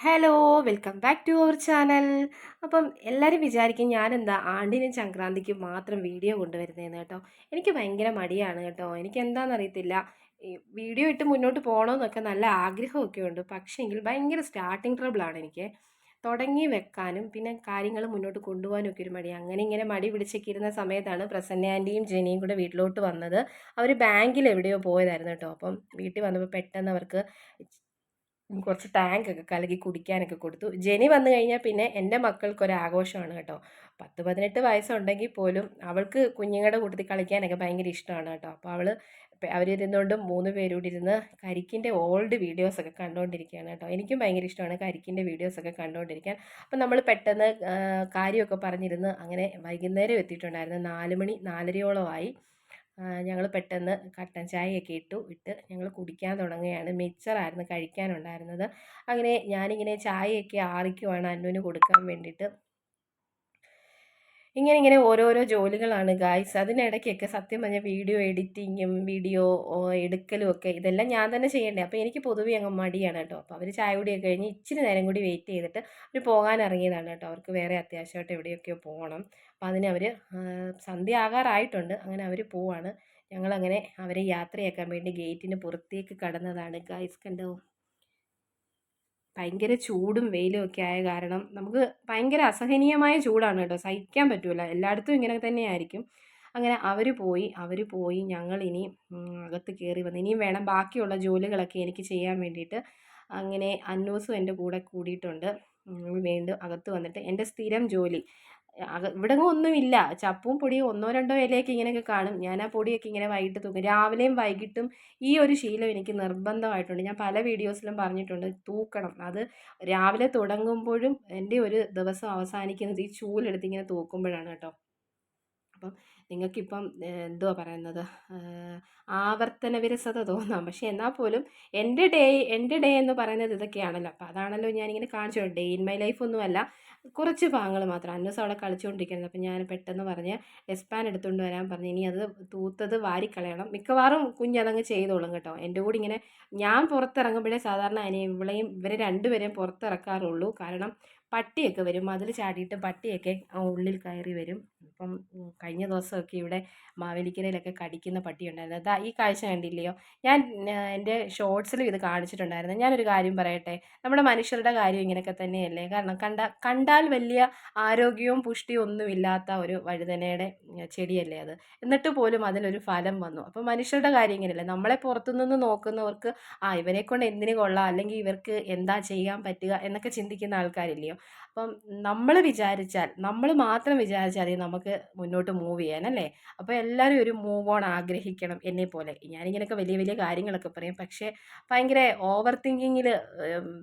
Hello welcome back to our channel അപ്പം എല്ലാവരും വിചാരിക്കും ഞാനെന്താ ആണ്ടിനും സംക്രാന്തിക്കും മാത്രം വീഡിയോ കൊണ്ടുവരുന്നതെന്ന് കേട്ടോ. എനിക്ക് ഭയങ്കര മടിയാണ് കേട്ടോ. എനിക്ക് എന്താണെന്നറിയത്തില്ല വീഡിയോ ഇട്ട് മുന്നോട്ട് പോകണമെന്നൊക്കെ നല്ല ആഗ്രഹമൊക്കെ ഉണ്ട്. പക്ഷേങ്കിൽ ഭയങ്കര സ്റ്റാർട്ടിങ് ട്രബിളാണ് എനിക്ക്. തുടങ്ങി വെക്കാനും പിന്നെ കാര്യങ്ങൾ മുന്നോട്ട് കൊണ്ടുപോകാനും ഒക്കെ ഒരു മടി. അങ്ങനെ ഇങ്ങനെ മടി പിടിച്ചൊക്കെ സമയത്താണ് പ്രസന്ന ആന്റിയും ജെനിയും കൂടെ വീട്ടിലോട്ട് വന്നത്. അവർ ബാങ്കിൽ എവിടെയോ പോയതായിരുന്നു കേട്ടോ. അപ്പം വീട്ടിൽ വന്നപ്പോൾ പെട്ടെന്ന് അവർക്ക് കുറച്ച് ടാങ്ക് ഒക്കെ കലകി കുടിക്കാനൊക്കെ കൊടുത്തു. ജെനി വന്നു കഴിഞ്ഞാൽ പിന്നെ എന്റെ മക്കൾക്കൊരു ആഘോഷമാണ് കേട്ടോ. പത്ത് പതിനെട്ട് വയസ്സുണ്ടെങ്കിൽ പോലും അവൾക്ക് കുഞ്ഞുങ്ങളുടെ കൂട്ടത്തിൽ കളിക്കാനൊക്കെ ഭയങ്കര ഇഷ്ടമാണ് കേട്ടോ. അപ്പോൾ അവൾ അവരിരുന്നുകൊണ്ട് മൂന്ന് പേരൂടി ഇരുന്ന് കരിക്കിന്റെ ഓൾഡ് വീഡിയോസൊക്കെ കണ്ടുകൊണ്ടിരിക്കുകയാണ് കേട്ടോ. എനിക്കും ഭയങ്കര ഇഷ്ടമാണ് കരിക്കിന്റെ വീഡിയോസൊക്കെ കണ്ടുകൊണ്ടിരിക്കാൻ അപ്പം നമ്മൾ പെട്ടെന്ന് കാര്യമൊക്കെ പറഞ്ഞിരുന്ന് അങ്ങനെ വൈകുന്നേരം എത്തിയിട്ടുണ്ടായിരുന്നു. നാല് മണി നാലരയോളമായി. ഞങ്ങൾ പെട്ടെന്ന് കട്ടൻ ചായയൊക്കെ ഇട്ടു ഇട്ട് ഞങ്ങൾ കുടിക്കാൻ തുടങ്ങുകയാണ്. മിച്ചറായിരുന്നു കഴിക്കാനുണ്ടായിരുന്നത്. അങ്ങനെ ഞാനിങ്ങനെ ചായയൊക്കെ ആറിക്കുവാണ് അന്നുവിന് കൊടുക്കാൻ വേണ്ടിയിട്ട്. ഇങ്ങനെ ഇങ്ങനെ ഓരോരോ ജോലികളാണ് ഗായ്സ് അതിനിടയ്ക്കൊക്കെ സത്യം പറഞ്ഞാൽ വീഡിയോ എഡിറ്റിങ്ങും വീഡിയോ എടുക്കലും ഒക്കെ ഇതെല്ലാം ഞാൻ തന്നെ ചെയ്യേണ്ടത് അപ്പോൾ എനിക്ക് പൊതുവേ അങ്ങ് മടിയാണ് കേട്ടോ. അപ്പോൾ അവർ ചായ കുടിയൊക്കെ കഴിഞ്ഞ് ഇച്ചിരി നേരം കൂടി വെയിറ്റ് ചെയ്തിട്ട് അവർ പോകാൻ ഇറങ്ങിയതാണ് കേട്ടോ. അവർക്ക് വേറെ അത്യാവശ്യമായിട്ട് എവിടെയൊക്കെ പോകണം. അപ്പോൾ അതിന് അവർ സന്ധ്യ ആകാറായിട്ടുണ്ട്. അങ്ങനെ അവർ പോവാണ്. ഞങ്ങളങ്ങനെ അവരെ യാത്രയാക്കാൻ വേണ്ടി ഗേറ്റിന് പുറത്തേക്ക് കടന്നതാണ് ഗായ്സ് കണ്ടോ? ഭയങ്കര ചൂടും വെയിലും ഒക്കെ ആയ കാരണം നമുക്ക് ഭയങ്കര അസഹനീയമായ ചൂടാണ് കേട്ടോ. സഹിക്കാൻ പറ്റില്ല എല്ലായിടത്തും ഇങ്ങനെ തന്നെയായിരിക്കും. അങ്ങനെ അവർ പോയി അവർ പോയി. ഞങ്ങൾ ഇനി അകത്ത് കയറി വന്ന് ഇനിയും വേണം ബാക്കിയുള്ള ജോലികളൊക്കെ എനിക്ക് ചെയ്യാൻ വേണ്ടിയിട്ട്. അങ്ങനെ അന്നൂസും എന്റെ കൂടെ കൂടിയിട്ടുണ്ട്. വീണ്ടും അകത്ത് വന്നിട്ട് എന്റെ സ്ഥിരം ജോലി ഇവിടെ ഒന്നുമില്ല. ചപ്പും പൊടിയും ഒന്നോ രണ്ടോ ഇലയൊക്കെ ഇങ്ങനെയൊക്കെ കാണും. ഞാൻ ആ പൊടിയൊക്കെ ഇങ്ങനെ വൈകിട്ട് തൂക്കും. രാവിലെയും വൈകിട്ടും ഈ ഒരു ശീലം എനിക്ക് നിർബന്ധമായിട്ടുണ്ട്. ഞാൻ പല വീഡിയോസിലും പറഞ്ഞിട്ടുണ്ട് തൂക്കണം. അത് രാവിലെ തുടങ്ങുമ്പോഴും എന്റെ ഒരു ദിവസം അവസാനിക്കുന്നത് ഈ ചൂലെടുത്ത് ഇങ്ങനെ തൂക്കുമ്പോഴാണ് കേട്ടോ. അപ്പം നിങ്ങൾക്കിപ്പം എന്തുവാ പറയുന്നത്? ആവർത്തന വിരസത തോന്നാം. പക്ഷേ എന്നാൽ പോലും എന്റെ ഡേ എന്റെ ഡേ എന്ന് പറയുന്നത് ഇതൊക്കെയാണല്ലോ. അപ്പോൾ അതാണല്ലോ ഞാനിങ്ങനെ കാണിച്ചു ഡേ ഇൻ മൈ ലൈഫ് ഒന്നുമല്ല. കുറച്ച് ഭാഗങ്ങൾ മാത്രം. അന്നൂസ് അവിടെ കളിച്ചുകൊണ്ടിരിക്കുന്നത്. അപ്പം ഞാൻ പെട്ടെന്ന് പറഞ്ഞ് എസ്പാൻ എടുത്തുകൊണ്ട് വരാൻ പറഞ്ഞു ഇനി അത് തൂത്തത് വാരിക്കളയണം. മിക്കവാറും കുഞ്ഞതങ്ങ് ചെയ്തോളും കേട്ടോ. എന്റെ കൂടി ഇങ്ങനെ ഞാൻ പുറത്തിറങ്ങുമ്പോഴേ സാധാരണ അതിനെ ഇവളെയും ഇവരെ രണ്ടുപേരെയും പുറത്തിറക്കാറുള്ളൂ. കാരണം പട്ടിയൊക്കെ വരും. മതിൽ ചാടിയിട്ട് പട്ടിയൊക്കെ ഉള്ളിൽ കയറി വരും. ഇപ്പം കഴിഞ്ഞ ദിവസമൊക്കെ ഇവിടെ മാവേലിക്കരയിലൊക്കെ കടിക്കുന്ന പട്ടി ഉണ്ടായിരുന്നു അതാ ഈ കാഴ്ച കണ്ടില്ലയോ? ഞാൻ എന്റെ ഷോർട്സിലും ഇത് കാണിച്ചിട്ടുണ്ടായിരുന്നു. ഞാനൊരു കാര്യം പറയട്ടെ? നമ്മുടെ മനുഷ്യരുടെ കാര്യം ഇങ്ങനെയൊക്കെ തന്നെയല്ലേ? കാരണം കണ്ട കണ്ടാൽ വലിയ ആരോഗ്യവും പുഷ്ടിയും ഒന്നുമില്ലാത്ത ഒരു വഴുതനയുടെ ചെടിയല്ലേ അത്. എന്നിട്ട് പോലും അതിനൊരു ഫലം വന്നു. അപ്പോൾ മനുഷ്യരുടെ കാര്യം ഇങ്ങനെയല്ലേ? നമ്മളെ പുറത്തുനിന്ന് നോക്കുന്നവർക്ക് ആ ഇവരെ കൊണ്ട് എന്തിനു കൊള്ളാം? അല്ലെങ്കിൽ ഇവർക്ക് എന്താ ചെയ്യാൻ പറ്റുക? എന്നൊക്കെ ചിന്തിക്കുന്ന ആൾക്കാരില്ലയോ? അപ്പം നമ്മൾ വിചാരിച്ചാൽ നമ്മൾ മാത്രം വിചാരിച്ചാൽ നമുക്ക് മുന്നോട്ട് മൂവ് ചെയ്യാൻ അല്ലേ? അപ്പോൾ എല്ലാവരും ഒരു മൂവ് ഓൺ ആഗ്രഹിക്കണം എന്നെ പോലെ. ഞാനിങ്ങനെയൊക്കെ വലിയ വലിയ കാര്യങ്ങളൊക്കെ പറയും. പക്ഷേ ഭയങ്കര ഓവർ തിങ്കിങ്ങിൽ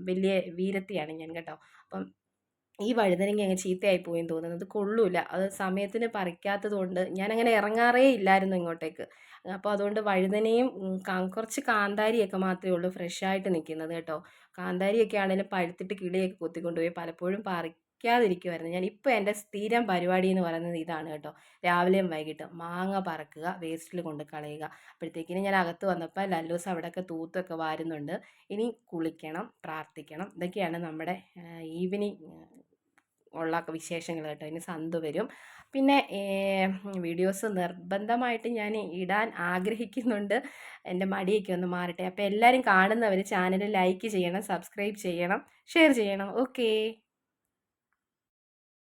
വലിയ വീരത്തിയാണ് ഞാൻ കേട്ടോ. അപ്പം ഈ വഴുതനങ്ങ അങ്ങ് ചീത്തയായി പോയെന്ന് തോന്നുന്നത് കൊള്ളൂല. അത് സമയത്തിന് പറിക്കാത്തത് കൊണ്ട് ഞാനങ്ങനെ ഇറങ്ങാറേ ഇല്ലായിരുന്നു ഇങ്ങോട്ടേക്ക്. അപ്പോൾ അതുകൊണ്ട് വഴുതനയും കുറച്ച് കാന്താരിയൊക്കെ മാത്രമേ ഉള്ളൂ ഫ്രഷായിട്ട് നിൽക്കുന്നത് കേട്ടോ. കാന്താരിയൊക്കെ ആണെങ്കിലും പഴുത്തിട്ട് കിളിയൊക്കെ കൊത്തിക്കൊണ്ടുപോയി പലപ്പോഴും പറിക്കാതിരിക്കുമായിരുന്നു ഞാൻ ഇപ്പോൾ എന്റെ സ്ഥിരം പരിപാടി എന്ന് പറയുന്നത് ഇതാണ് കേട്ടോ. രാവിലെയും വൈകിട്ടും മാങ്ങ പറക്കുക വേസ്റ്റിൽ കൊണ്ട് കളയുക. അപ്പോഴത്തേക്കിനും ഞാൻ അകത്ത് വന്നപ്പോൾ ലല്ലൂസ് അവിടെയൊക്കെ തൂത്തൊക്കെ വാരുന്നുണ്ട്. ഇനി കുളിക്കണം പ്രാർത്ഥിക്കണം. ഇതൊക്കെയാണ് നമ്മുടെ ഈവനിങ് ഉള്ള വിശേഷങ്ങൾ കേട്ടോ. ഇനി സന്ത് വരും. പിന്നെ വീഡിയോസ് നിർബന്ധമായിട്ട് ഞാൻ ഇടാൻ ആഗ്രഹിക്കുന്നുണ്ട്. എന്റെ മടിയൊക്കെ ഒന്ന് മാറട്ടെ. അപ്പോൾ എല്ലാവരും കാണുന്നവർ ചാനൽ ലൈക്ക് ചെയ്യണം സബ്സ്ക്രൈബ് ചെയ്യണം ഷെയർ ചെയ്യണം. ഓക്കേ.